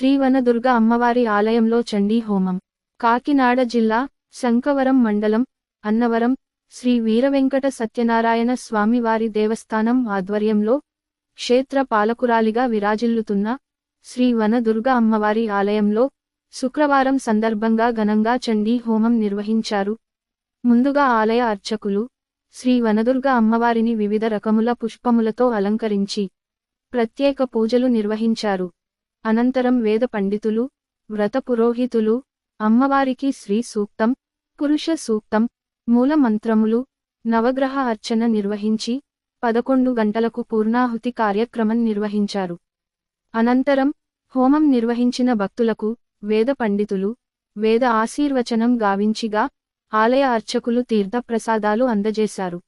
శ్రీవనదుర్గ అమ్మవారి ఆలయంలో చండీ హోమం. కాకినాడ జిల్లా శంకవరం మండలం అన్నవరం శ్రీ వీరవెంకట సత్యనారాయణ స్వామివారి దేవస్థానం ఆధ్వర్యంలో క్షేత్ర పాలకురాలిగా విరాజిల్లుతున్న శ్రీ వనదుర్గ అమ్మవారి ఆలయంలో శుక్రవారం సందర్భంగా ఘనంగా చండీ హోమం నిర్వహించారు. ముందుగా ఆలయ అర్చకులు శ్రీ వనదుర్గ అమ్మవారిని వివిధ రకముల పుష్పములతో అలంకరించి ప్రత్యేక పూజలు నిర్వహించారు. అనంతరం వేద పండితులు వ్రత పురోహితులు అమ్మవారికి శ్రీ సూక్తం పురుష సూక్తం మూల మంత్రములు నవగ్రహ అర్చన నిర్వహించి పదకొండు గంటలకు పూర్ణాహుతి కార్యక్రమం నిర్వహించారు. అనంతరం హోమం నిర్వహించిన భక్తులకు వేద పండితులు వేద ఆశీర్వచనం గావించిగా ఆలయ అర్చకులు తీర్థప్రసాదాలు అందజేశారు.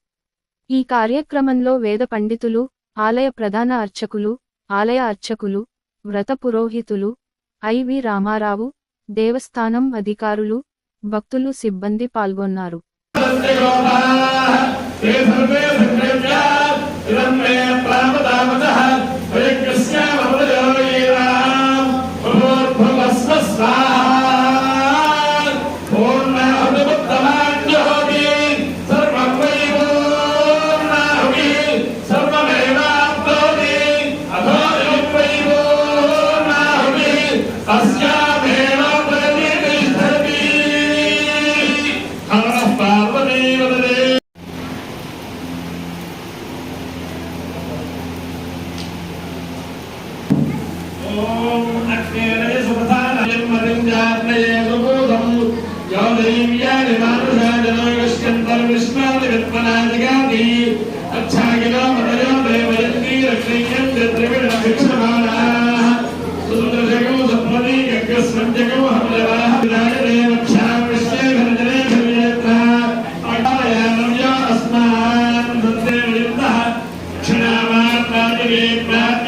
ఈ కార్యక్రమంలో వేద పండితులు ఆలయ ప్రధాన అర్చకులు ఆలయ అర్చకులు వ్రత పురోహితులు ఐవి రామారావు దేవస్థానం అధికారులు భక్తులు సిబ్బంది పాల్గొన్నారు. पूर्णाहुतिः अस्यामेव प्रतिष्ठति हरः पार्वती वदते ॐ यस्मद्यकम् अहं देवाः विराजने रक्षा विश्वे भञ्जने भञ्जनेत्र अटायानं या अस्मान् वंदे वयन्तः क्षणामान् प्राजगे प्राप्